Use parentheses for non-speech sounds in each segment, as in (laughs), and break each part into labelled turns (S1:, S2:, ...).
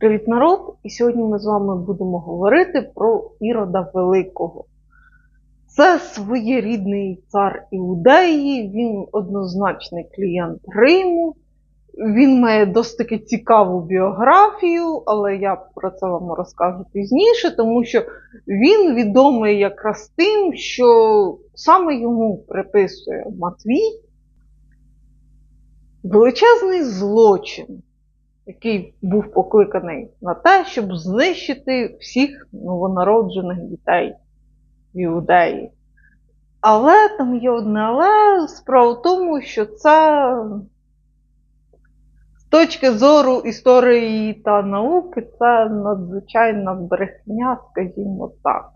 S1: Привіт, народ! І сьогодні ми з вами будемо говорити про Ірода Великого. Це своєрідний цар Іудеї, він однозначний клієнт Риму. Він має досить таки цікаву біографію, але я про це вам розкажу пізніше, тому що він відомий якраз тим, що саме йому приписує Матвій величезний злочин який був покликаний на те, щоб знищити всіх новонароджених дітей в Іудеї. Але там є одне але справа в тому, що це з точки зору історії та науки це надзвичайна брехня, скажімо так.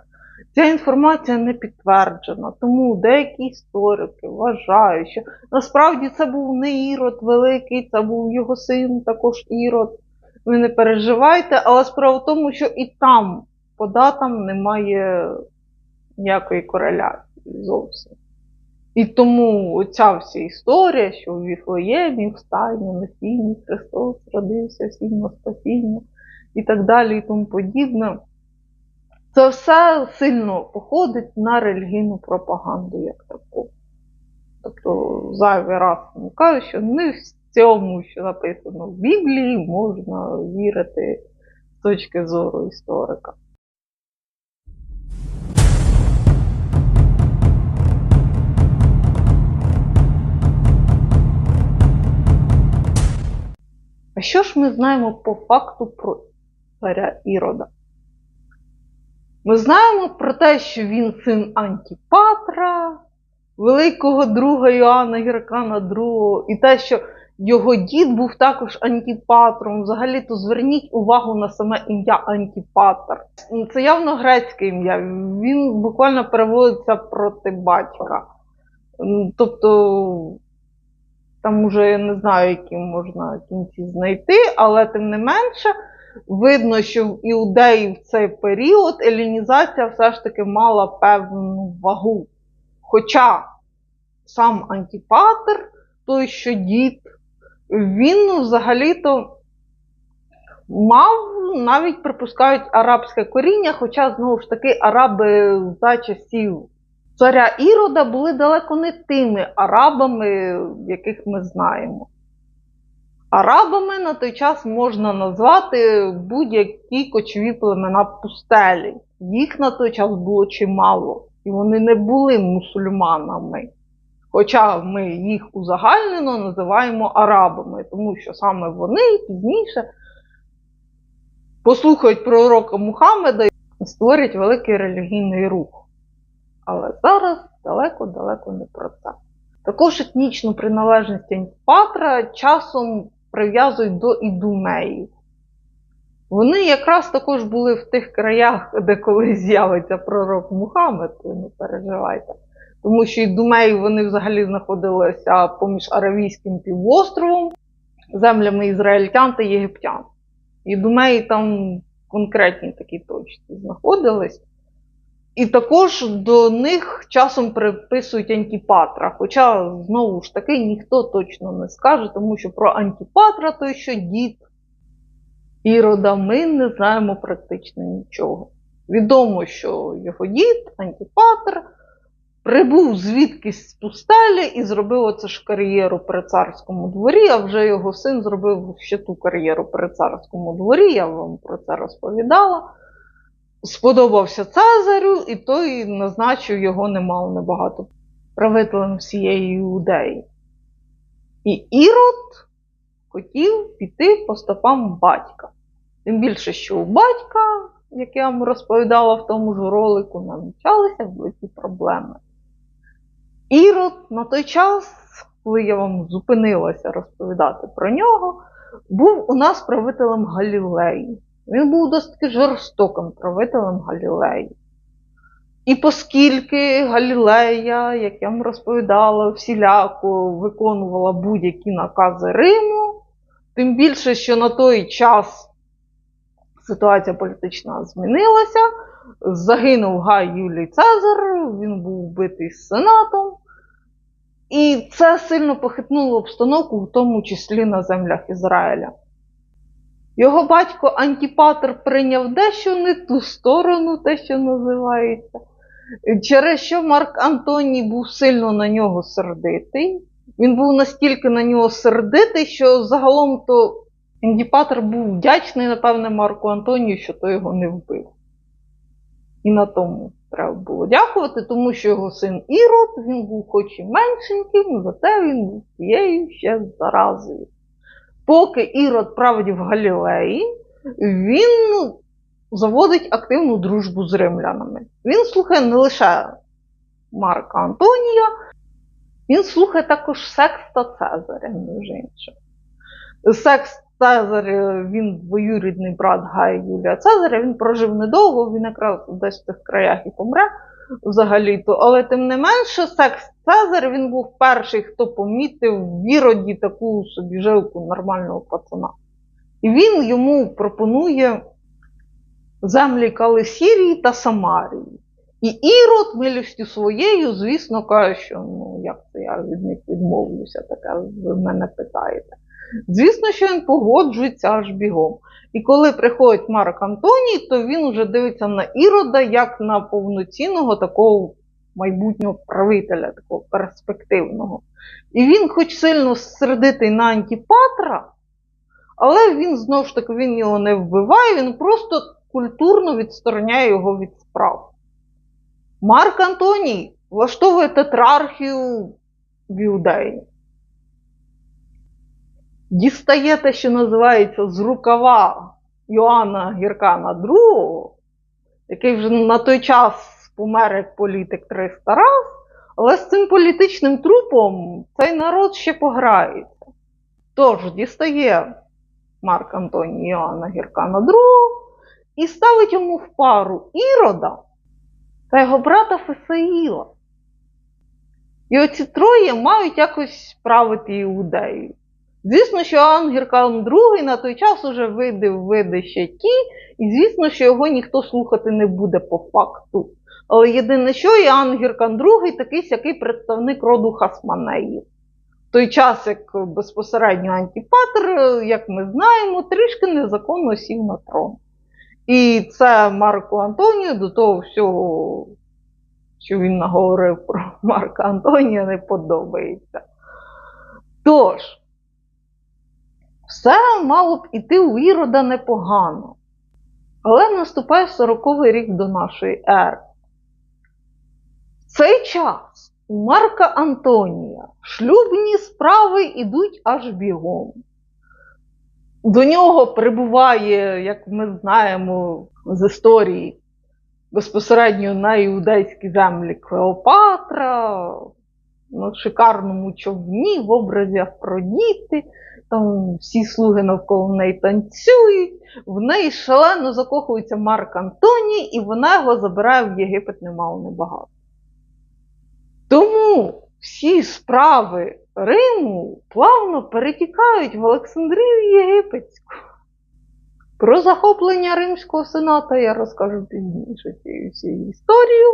S1: Ця інформація не підтверджена, тому деякі історики вважають, що насправді це був не Ірод Великий, це був його син, також Ірод. Ви не переживайте, але справа в тому, що і там по датам немає ніякої кореляції зовсім. І тому ця вся історія, що в Віфлеємі, в стайні, на сіні Христос родився, всім на спасіння і так далі, і тому подібне. Це все сильно походить на релігійну пропаганду як таку. Тобто, зайвий раз не кажу, що не в цьому, що написано в Біблії, можна вірити з точки зору історика. А що ж ми знаємо по факту про царя Ірода? Ми знаємо про те, що він син Антіпатра, великого друга Йоанна Гіркана II, і те, що його дід був також антіпатром. Взагалі-то зверніть увагу на саме ім'я Антіпатр. Це явно грецьке ім'я. Він буквально переводиться проти батька. Тобто, там уже я не знаю, які можна кінці знайти, але тим не менше. Видно, що в іудеї в цей період елінізація все ж таки мала певну вагу. Хоча сам Антіпатер, той, що дід, він взагалі-то мав, навіть припускають арабське коріння, хоча, знову ж таки, араби за часів царя Ірода були далеко не тими арабами, яких ми знаємо. Арабами на той час можна назвати будь-які кочові племена пустелі. Їх на той час було чимало, і вони не були мусульманами. Хоча ми їх узагальнено називаємо арабами, тому що саме вони пізніше послухають пророка Мухаммеда і створять великий релігійний рух. Але зараз далеко-далеко не про це. Також етнічну приналежність Антіпатра часом прив'язують до ідумеїв. Вони якраз також були в тих краях, де колись з'явиться пророк Мухаммед, не переживайте. Тому що ідумеї вони взагалі знаходилися поміж Аравійським півостровом, землями ізраїльтян та єгиптян. Ідумеї там конкретні такі точці знаходились. І також до них часом приписують Антіпатра. Хоча, знову ж таки, ніхто точно не скаже, тому що про Антіпатра той, що дід Ірода, ми не знаємо практично нічого. Відомо, що його дід, Антіпатр, прибув звідкись з пустелі і зробив оце ж кар'єру при царському дворі, а вже його син зробив ще ту кар'єру при царському дворі, я вам про це розповідала сподобався Цезарю, і той назначив його немало небагато правителем всієї іудеї. І Ірод хотів піти по стопам батька. Тим більше, що у батька, як я вам розповідала в тому ж ролику, намічалися великі проблеми. Ірод на той час, коли я вам зупинилася розповідати про нього, був у нас правителем Галілеї. Він був досить жорстоким правителем Галілеї. І оскільки Галілея, як я вам розповідала, всіляко виконувала будь-які накази Риму, тим більше, що на той час ситуація політична змінилася, загинув Гай Юлій Цезар, він був вбитий з Сенатом. І це сильно похитнуло обстановку, в тому числі на землях Ізраїля. Його батько Антіпатр прийняв дещо не ту сторону, те, що називається, через що Марк Антоній був сильно на нього сердитий. Він був настільки на нього сердитий, що загалом то Антіпатр був вдячний, напевне, Марку Антонію, що той його не вбив. І на тому треба було дякувати, тому що його син Ірод, він був хоч і меншеньким, зате він був тією ще заразою. Поки Ірод править в Галілеї, він заводить активну дружбу з римлянами. Він слухає не лише Марка Антонія, він слухає також Секста Цезаря, між іншим. Секст Цезар, він двоюрідний брат Гая Юлія Цезаря, він прожив недовго, він якраз десь в тих краях і помре взагалі-то. Але тим не менше, Секст Цезар він був перший, хто помітив в Іроді таку собі жилку нормального пацана. І він йому пропонує землі Калисірії та Самарії. І Ірод милістю своєю, звісно, каже, що ну як це я від них відмовлюся, таке ви мене питаєте. Звісно, що він погоджується аж бігом. І коли приходить Марк Антоній, то він вже дивиться на Ірода як на повноцінного такого майбутнього правителя, такого перспективного. І він, хоч сильно сердитий на Антіпатра, але він знову ж таки він його не вбиває, він просто культурно відстороняє його від справ. Марк Антоній влаштовує тетрархію в Іудеї. Дістає те, що називається з рукава Йоанна Гіркана II, який вже на той час помер як політик 300 раз, але з цим політичним трупом цей народ ще пограється. Тож дістає Марк Антоній Йоанна Гіркана II і ставить йому в пару Ірода та його брата Фесаїла. І оці троє мають якось правити іудею. Звісно, що Ангіркан II на той час уже видив видище ті, і звісно, що його ніхто слухати не буде по факту. Але єдине, що Іоанн Гіркан II такий сякий представник роду Хасманеїв. В той час, як безпосередньо Антіпатр, як ми знаємо, трішки незаконно сів на трон. І це Марку Антонію до того всього, що він наговорив про Марка Антонія, не подобається. Тож, все мало б іти у Ірода непогано. Але наступає 40-й рік до нашої ери. В цей час у Марка Антонія шлюбні справи йдуть аж бігом. До нього прибуває, як ми знаємо з історії, безпосередньо на іудейські землі Клеопатра, на шикарному човні в образі Афродіти. Там всі слуги навколо неї танцюють, в неї шалено закохується Марк Антоній, і вона його забирає в Єгипет немало небагато. Тому всі справи Риму плавно перетікають в Олександрію Єгипетську. Про захоплення Римського сената я розкажу пізніше цією історію.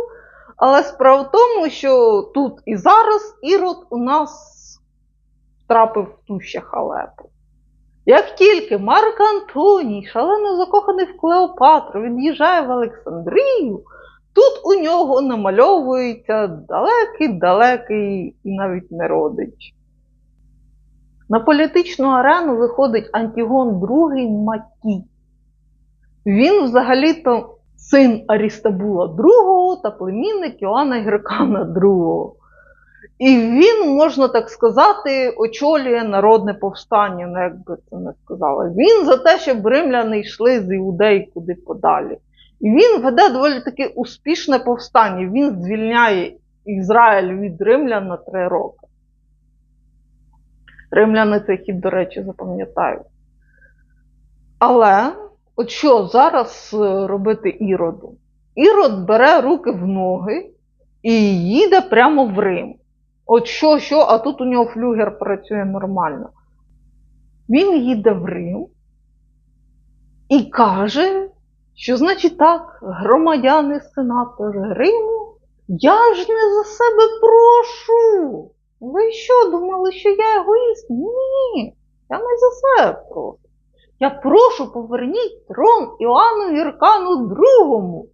S1: Але справа в тому, що тут і зараз Ірод у нас трапив в ту ще халепу. Як тільки Марк Антоній, шалено закоханий в Клеопатру, від'їжджає в Олександрію, тут у нього намальовується далекий-далекий і навіть не родич. На політичну арену виходить Антігон II Макі. Він взагалі-то син Арістабула II та племінник Іоанна Геркана II. І він, можна так сказати, очолює народне повстання, ну як би це не сказала. Він за те, щоб римляни йшли з іудеї куди подалі. І він веде доволі таки успішне повстання. Він звільняє Ізраїль від римлян на три роки. Римляни цей хід, до речі, запам'ятають. Але, от що зараз е, робити Іроду? Ірод бере руки в ноги і їде прямо в Рим. От що, що, а тут у нього флюгер працює нормально. Він їде в Рим і каже, що, значить, так, громадяни сенатори Риму, я ж не за себе прошу. Ви що, думали, що я егоїст? Ні, я не за себе прошу. Я прошу, поверніть трон Іоанну Гіркану другому.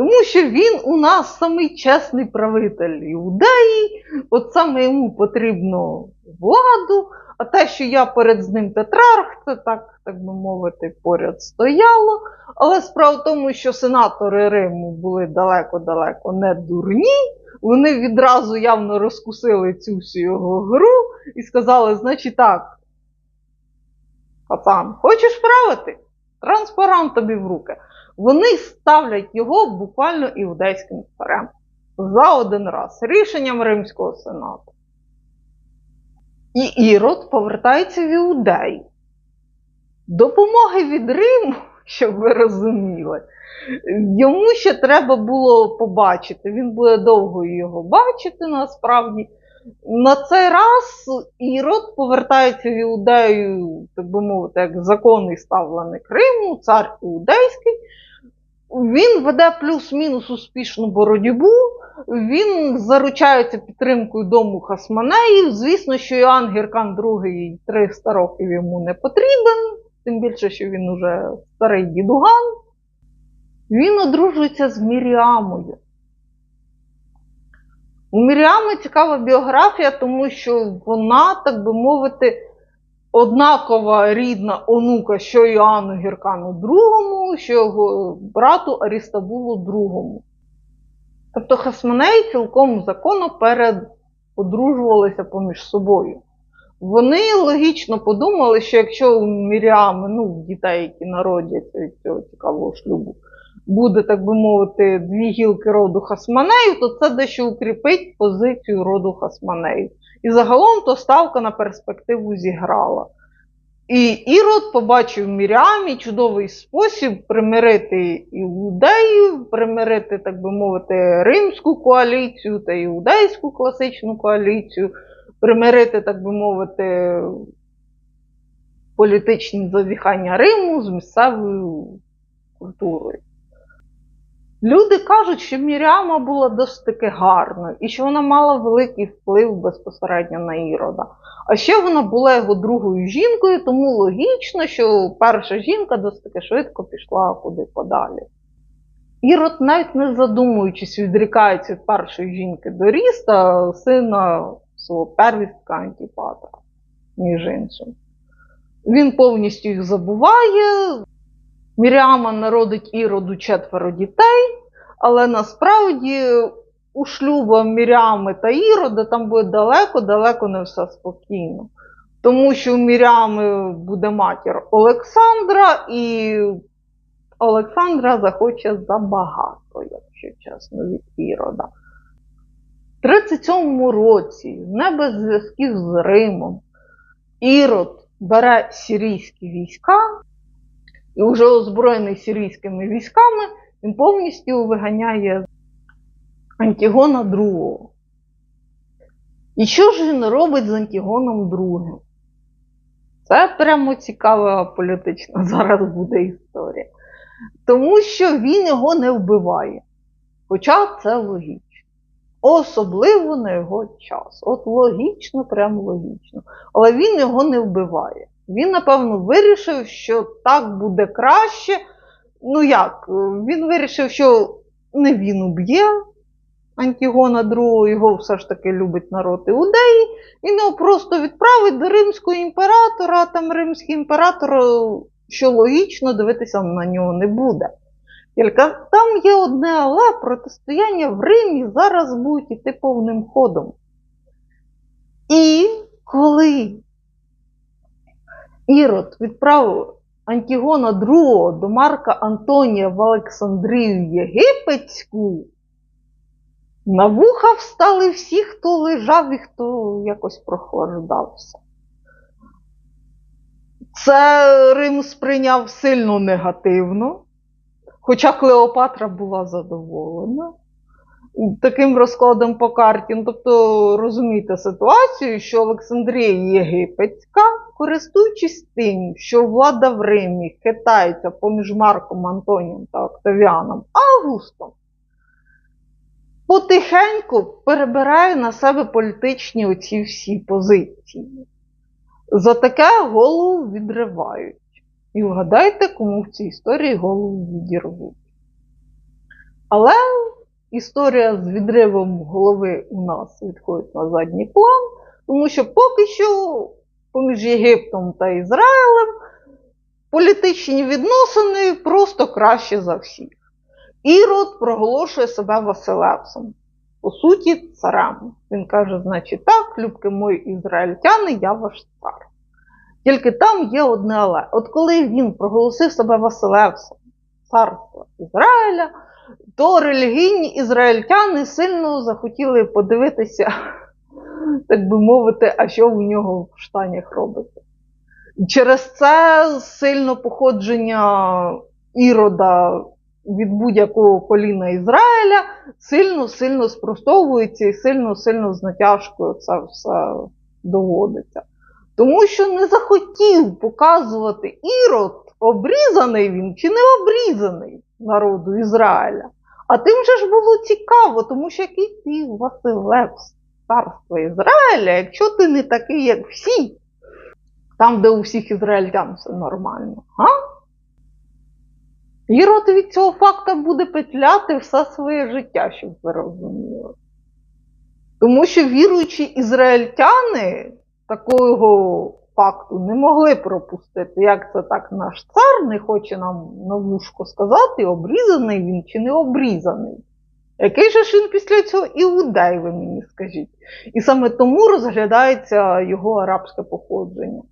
S1: Тому що він у нас самий чесний правитель іудеї, от саме йому потрібно владу, а те, що я перед ним тетрарх, це так, так би мовити, поряд стояло. Але справа в тому, що сенатори Риму були далеко-далеко не дурні, вони відразу явно розкусили цю всю його гру і сказали: значить так, пацан, хочеш правити? Транспарант тобі в руки. Вони ставлять його буквально іудейським царем за один раз рішенням Римського сенату. І Ірод повертається в Іудею. Допомоги від Риму, (laughs) щоб ви розуміли, йому ще треба було побачити. Він буде довго його бачити насправді. На цей раз Ірод повертається в Іудею, так би мовити, як законний ставленик Риму, цар іудейський. Він веде плюс-мінус успішну боротьбу. Він заручається підтримкою дому Хасманеїв. Звісно, що Іоанн Гіркан II 300 років йому не потрібен, тим більше, що він уже старий дідуган. Він одружується з Міріамою. У Міріами цікава біографія, тому що вона, так би мовити, однакова рідна онука, що Іоанну Гіркану II, що його брату Арістабулу II. Тобто Хасманеї цілком законно переодружувалися поміж собою. Вони логічно подумали, що якщо у Міріами, ну, дітей, які народяться від цього цікавого шлюбу, буде, так би мовити, дві гілки роду Хасманеїв, то це дещо укріпить позицію роду Хасманеїв. І загалом то ставка на перспективу зіграла. І Ірод побачив в Міріамі чудовий спосіб примирити іудеїв, примирити, так би мовити, римську коаліцію та іудейську класичну коаліцію, примирити, так би мовити, політичні зазіхання Риму з місцевою культурою. Люди кажуть, що Міряма була досить таки гарною і що вона мала великий вплив безпосередньо на Ірода. А ще вона була його другою жінкою, тому логічно, що перша жінка досить таки швидко пішла куди подалі. Ірод, навіть не задумуючись, відрікається від першої жінки до Ріста, сина свого первістка Антіпатра, між іншим. Він повністю їх забуває. Міріама народить Іроду четверо дітей, але насправді у шлюбах Міріами та Ірода там буде далеко-далеко не все спокійно. Тому що у Міріами буде матір Олександра, і Олександра захоче забагато, якщо чесно, від Ірода. В 37-му році, не без зв'язків з Римом, Ірод бере сирійські війська і вже озброєний сирійськими військами, він повністю виганяє Антігона II. І що ж він робить з Антігоном II? Це прямо цікава політична (laughs) зараз буде історія. Тому що він його не вбиває. Хоча це логічно. Особливо на його час. От логічно, прямо логічно. Але він його не вбиває. Він, напевно, вирішив, що так буде краще. Ну як, він вирішив, що не він уб'є Антігона II, його все ж таки любить народ іудеї. Він його просто відправить до римського імператора, а там римський імператор, що логічно, дивитися на нього не буде. Тільки там є одне але протистояння в Римі зараз будуть іти повним ходом. І коли Ірод відправив Антігона II до Марка Антонія в Олександрію Єгипетську, на вуха встали всі, хто лежав і хто якось прохлаждався. Це Рим сприйняв сильно негативно, хоча Клеопатра була задоволена таким розкладом по карті. Ну, тобто розумієте ситуацію, що Олександрія Єгипетська, користуючись тим, що влада в Римі хитається поміж Марком Антонієм та Октавіаном Августом, потихеньку перебирає на себе політичні оці всі позиції. За таке голову відривають. І вгадайте, кому в цій історії голову відірвуть. Але історія з відривом голови у нас відходить на задній план, тому що поки що поміж Єгиптом та Ізраїлем політичні відносини просто краще за всіх. Ірод проголошує себе Василевсом, по суті, царем. Він каже: значить, так, любки мої ізраїльтяни, я ваш цар. Тільки там є одне але. От коли він проголосив себе Василевсом, царства Ізраїля, то релігійні ізраїльтяни сильно захотіли подивитися, так би мовити, а що в нього в штанях робиться. Через це сильно походження ірода від будь-якого коліна Ізраїля сильно-сильно спростовується і сильно-сильно з натяжкою це все доводиться. Тому що не захотів показувати ірод, обрізаний він чи не обрізаний народу Ізраїля. А тим же ж було цікаво, тому що який ти Василевс, царство Ізраїля, якщо ти не такий, як всі, там, де у всіх ізраїльтян все нормально. А? Ірод від цього факта буде петляти все своє життя, щоб ви розуміли. Тому що віруючі ізраїльтяни такого факту не могли пропустити, як це так наш цар не хоче нам на вушко сказати, обрізаний він чи не обрізаний. Який же ж він після цього іудей, ви мені скажіть? І саме тому розглядається його арабське походження.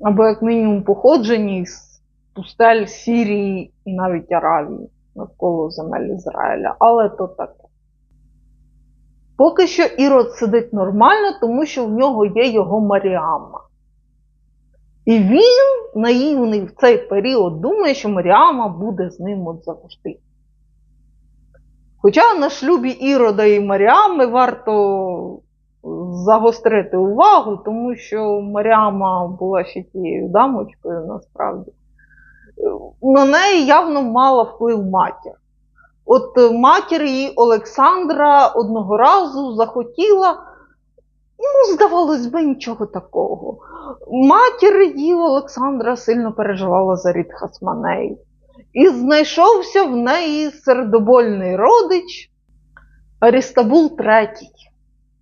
S1: Або, як мінімум, походження із пустель Сірії і навіть Аравії навколо земель Ізраїля. Але то таке. Поки що Ірод сидить нормально, тому що в нього є його Маріама. І він, наївний в цей період, думає, що Маріама буде з ним от завжди. Хоча на шлюбі Ірода і Маріами варто загострити увагу, тому що Маріама була ще тією дамочкою насправді. На неї явно мала вплив матір. От матір її Олександра одного разу захотіла, ну, здавалось би, нічого такого. Матір її Олександра сильно переживала за рід Хасманеї. І знайшовся в неї сердобольний родич Арістабул III.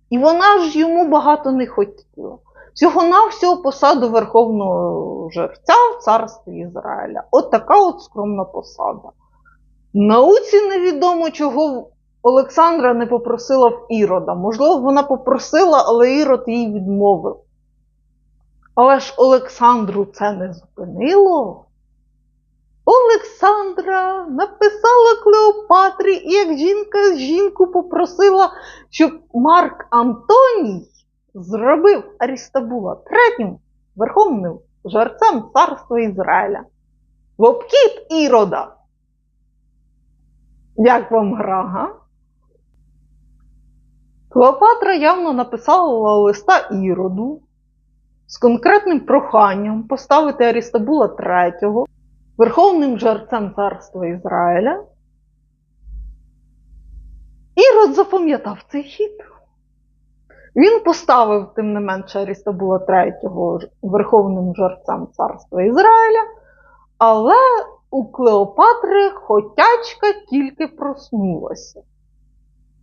S1: І вона ж йому багато не хотіла. Всього-навсього посаду Верховного жерця в царстві Ізраїля. От така от скромна посада. Науці невідомо, чого Олександра не попросила в Ірода. Можливо, вона попросила, але Ірод їй відмовив. Але ж Олександру це не зупинило. Олександра написала Клеопатрі, і як жінка жінку попросила, щоб Марк Антоній зробив Арістабула третім верховним жерцем царства Ізраїля. В обкіт Ірода. Як вам гра, га? Клеопатра явно написала листа Іроду з конкретним проханням поставити Арістабула III верховним жерцем царства Ізраїля. Ірод запам'ятав цей хід. Він поставив, тим не менше, Арістабула III верховним жерцем царства Ізраїля, але у Клеопатри хотячка тільки проснулася.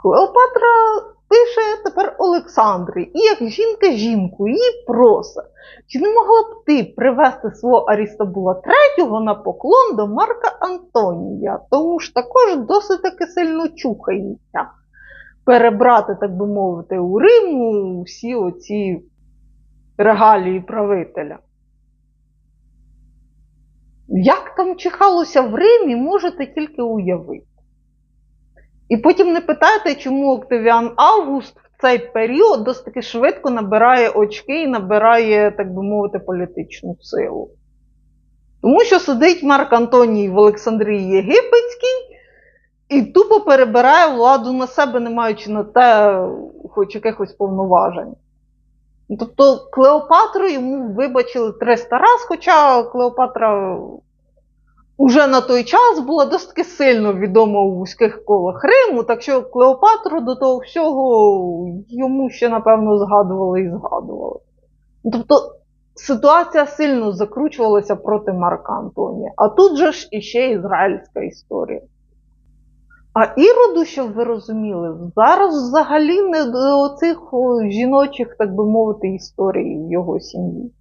S1: Клеопатра пише тепер Олександрі, і як жінка жінку її просить, чи не могла б ти привести свого Арістабула III на поклон до Марка Антонія, тому ж також досить таки сильно чухається перебрати, так би мовити, у Риму всі оці регалії правителя. Як там чихалося в Римі, можете тільки уявити. І потім не питайте, чому Октавіан Август в цей період досить таки швидко набирає очки і набирає, так би мовити, політичну силу. Тому що сидить Марк Антоній в Олександрії Єгипетській і тупо перебирає владу на себе, не маючи на те хоч якихось повноважень. Тобто Клеопатру йому вибачили 300 раз, хоча Клеопатра уже на той час була досить сильно відома у вузьких колах Риму, так що Клеопатру до того всього йому ще, напевно, згадували і згадували. Тобто ситуація сильно закручувалася проти Марка Антонія. А тут же ж іще ізраїльська історія. А Іроду, щоб ви розуміли, зараз взагалі не до цих жіночих, так би мовити, історій його сім'ї.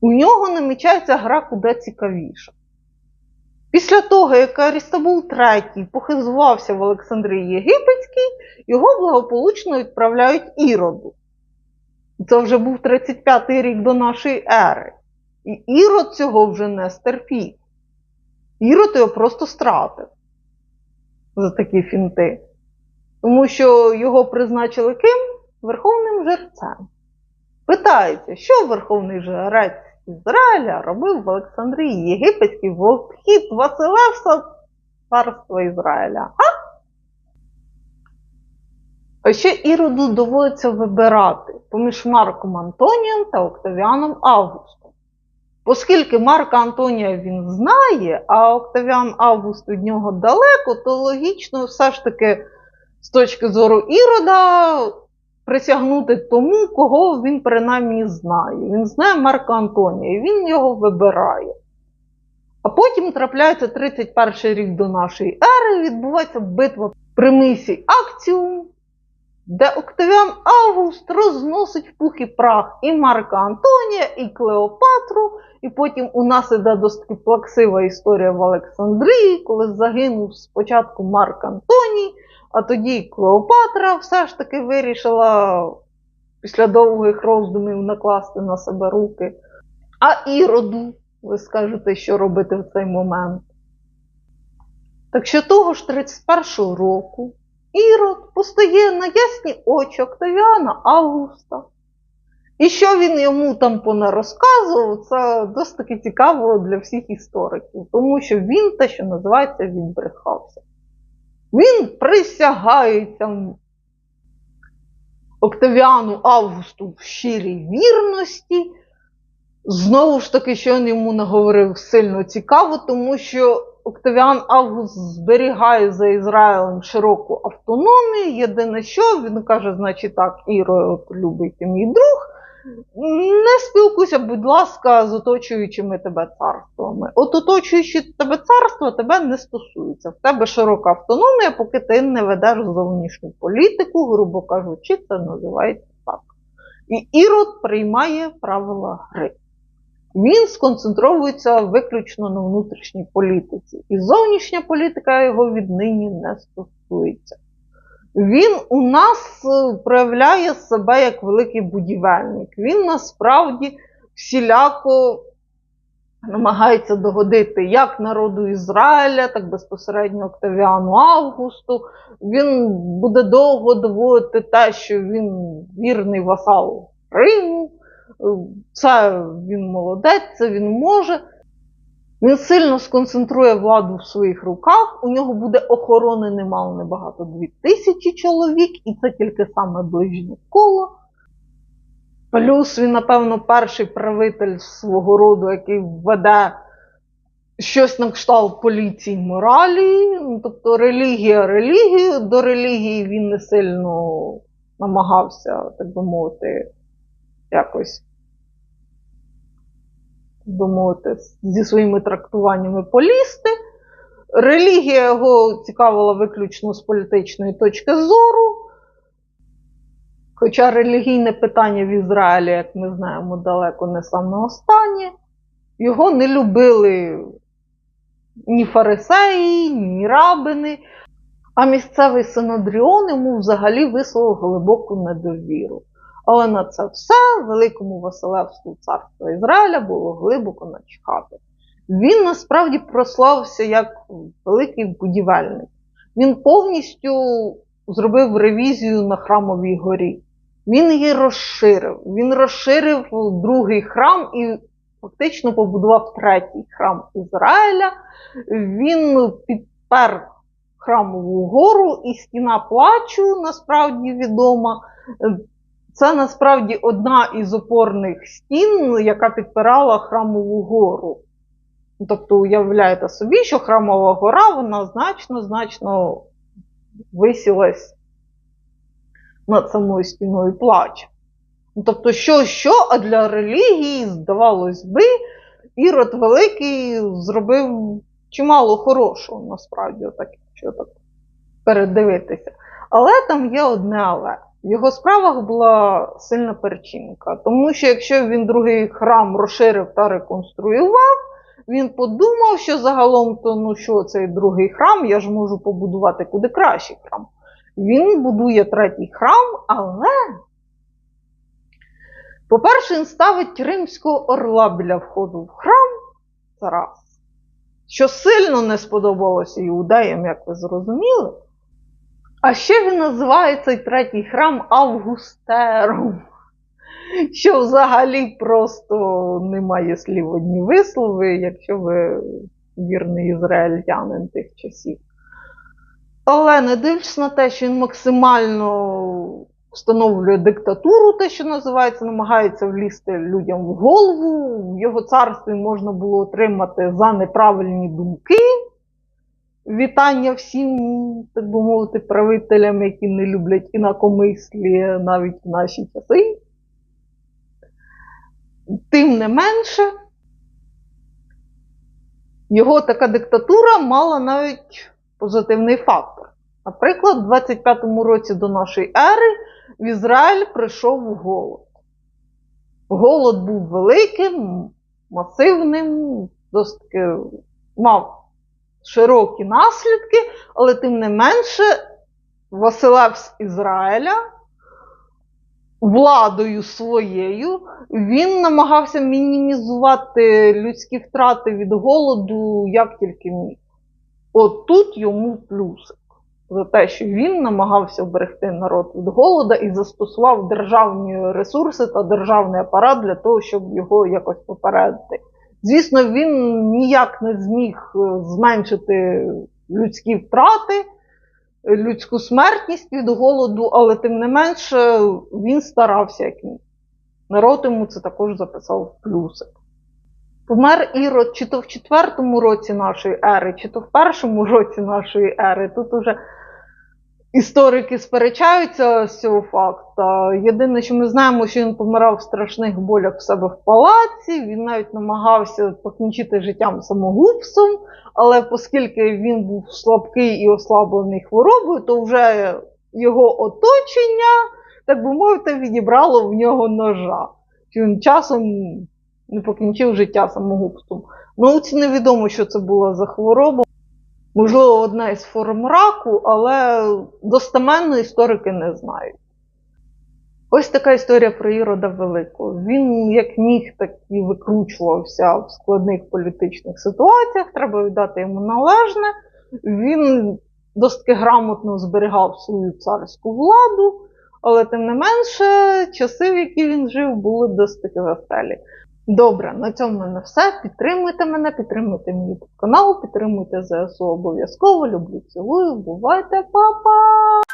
S1: У нього намічається гра куди цікавіша. Після того, як Арістабул III похизувався в Олександрії Єгипетській, його благополучно відправляють Іроду. Це вже був 35-й рік до нашої ери. І Ірод цього вже не стерпів. Ірод його просто стратив за такі фінти. Тому що його призначили ким? Верховним жерцем. Питається, що Верховний Жрець Ізраїля робив в Олександрії Єгипетській в Василевса царства Ізраїля. А ще Іроду доводиться вибирати поміж Марком Антонієм та Октавіаном Августом. Оскільки Марка Антонія він знає, а Октавіан Август від нього далеко, то логічно все ж таки з точки зору Ірода присягнути тому, кого він принаймні знає. Він знає Марка Антонія, він його вибирає. А потім трапляється 31 рік до нашої ери, відбувається битва при мисі Акціум, де Октавіан Август розносить в пух і прах і Марка Антонія, і Клеопатру. І потім у нас іде досить плаксива історія в Олександрії, коли загинув спочатку Марк Антоній, а тоді Клеопатра все ж таки вирішила після довгих роздумів накласти на себе руки. А Іроду, ви скажете, що робити в цей момент. Так що того ж 31-го року Ірод постає на ясні очі Октавіана Августа. І що він йому там понарозказував, це досить таки цікаво для всіх істориків, тому що він те, що називається, відбрехався. Він присягається Октавіану Августу в щирій вірності. Знову ж таки, що він йому наговорив сильно цікаво, тому що Октавіан Август зберігає за Ізраїлем широку автономію. Єдине, що він каже, значить так, Іро, от любий ти мій друг. Не спілкуйся, будь ласка, з оточуючими тебе царствами. От оточуючи тебе царство, тебе не стосується. В тебе широка автономія, поки ти не ведеш зовнішню політику, грубо кажучи, це називається так. І Ірод приймає правила гри. Він сконцентровується виключно на внутрішній політиці. І зовнішня політика його віднині не стосується. Він у нас е, проявляє себе як великий будівельник. Він насправді всіляко намагається догодити як народу Ізраїля, так безпосередньо Октавіану Августу. Він буде довго доводити те, що він вірний васал Риму. Це він молодець, це він може. Він сильно сконцентрує владу в своїх руках. У нього буде охорони немало небагато дві тисячі чоловік, і це тільки саме ближнє коло. Плюс він, напевно, перший правитель свого роду, який введе щось на кшталт поліції моралі. Ну, Тобто релігія релігію. До релігії він не сильно намагався, так би мовити, якось домовити зі своїми трактуваннями полізти. Релігія його цікавила виключно з політичної точки зору. Хоча релігійне питання в Ізраїлі, як ми знаємо, далеко не саме останнє. Його не любили ні фарисеї, ні рабини, а місцевий синодріон йому взагалі висловив глибоку недовіру. Але на це все великому Василевству царства Ізраїля було глибоко начхати. Він насправді прославився як великий будівельник. Він повністю зробив ревізію на храмовій горі. Він її розширив. Він розширив другий храм і фактично побудував третій храм Ізраїля. Він підпер храмову гору, і стіна плачу насправді відома. Це насправді одна із опорних стін, яка підпирала храмову гору. Тобто, уявляєте собі, що храмова гора вона значно-значно висілась над самою стіною плач. Тобто, що, що, а для релігії, здавалось би, Ірод Великий зробив чимало хорошого, насправді, так, якщо так передивитися. Але там є одне але. В його справах була сильна перечинка, тому що якщо він другий храм розширив та реконструював, він подумав, що загалом то ну що цей другий храм, я ж можу побудувати куди кращий храм. Він будує третій храм, але, по-перше, він ставить римського орла біля входу в храм. Це раз. Що сильно не сподобалося іудеям, як ви зрозуміли. А ще він називає цей третій храм Августером. Що взагалі просто немає слів одні вислови, якщо ви вірний ізраїльтянин тих часів. Але не дивлячись на те, що він максимально встановлює диктатуру, те, що називається, намагається влізти людям в голову. В його царстві можна було отримати за неправильні думки. Вітання всім, так би мовити, правителям, які не люблять інакомислі навіть в наші часи. Тим не менше, його така диктатура мала навіть позитивний фактор. Наприклад, в 25-му році до нашої ери в Ізраїль прийшов голод. Голод був великим, масивним, досить мав широкі наслідки, але тим не менше Василев з Ізраїля владою своєю він намагався мінімізувати людські втрати від голоду як тільки міг. От тут йому плюсик за те, що він намагався вберегти народ від голода і застосував державні ресурси та державний апарат для того, щоб його якось попередити. Звісно, він ніяк не зміг е, зменшити людські втрати, людську смертність від голоду, але тим не менше він старався як міг. Народ йому це також записав в плюсик. Помер Ірод чи то в четвертому році нашої ери, чи то в першому році нашої ери. Тут уже історики сперечаються з цього факту. Єдине, що ми знаємо, що він помирав в страшних болях в себе в палаці, він навіть намагався покінчити життям самогубством, але оскільки він був слабкий і ослаблений хворобою, то вже його оточення, так би мовити, відібрало в нього ножа. Що він часом не покінчив життя самогубством. Науці невідомо, що це була за хвороба. Можливо, одна із форм раку, але достеменно історики не знають. Ось така історія про Ірода Великого. Він, як міг, так і викручувався в складних політичних ситуаціях, треба віддати йому належне. Він досить грамотно зберігав свою царську владу, але тим не менше, часи, в які він жив, були досить веселі. Добре, на цьому на все. Підтримуйте мене, підтримуйте мій канал, підтримуйте ЗСУ обов'язково. Люблю, цілую, бувайте, па-па!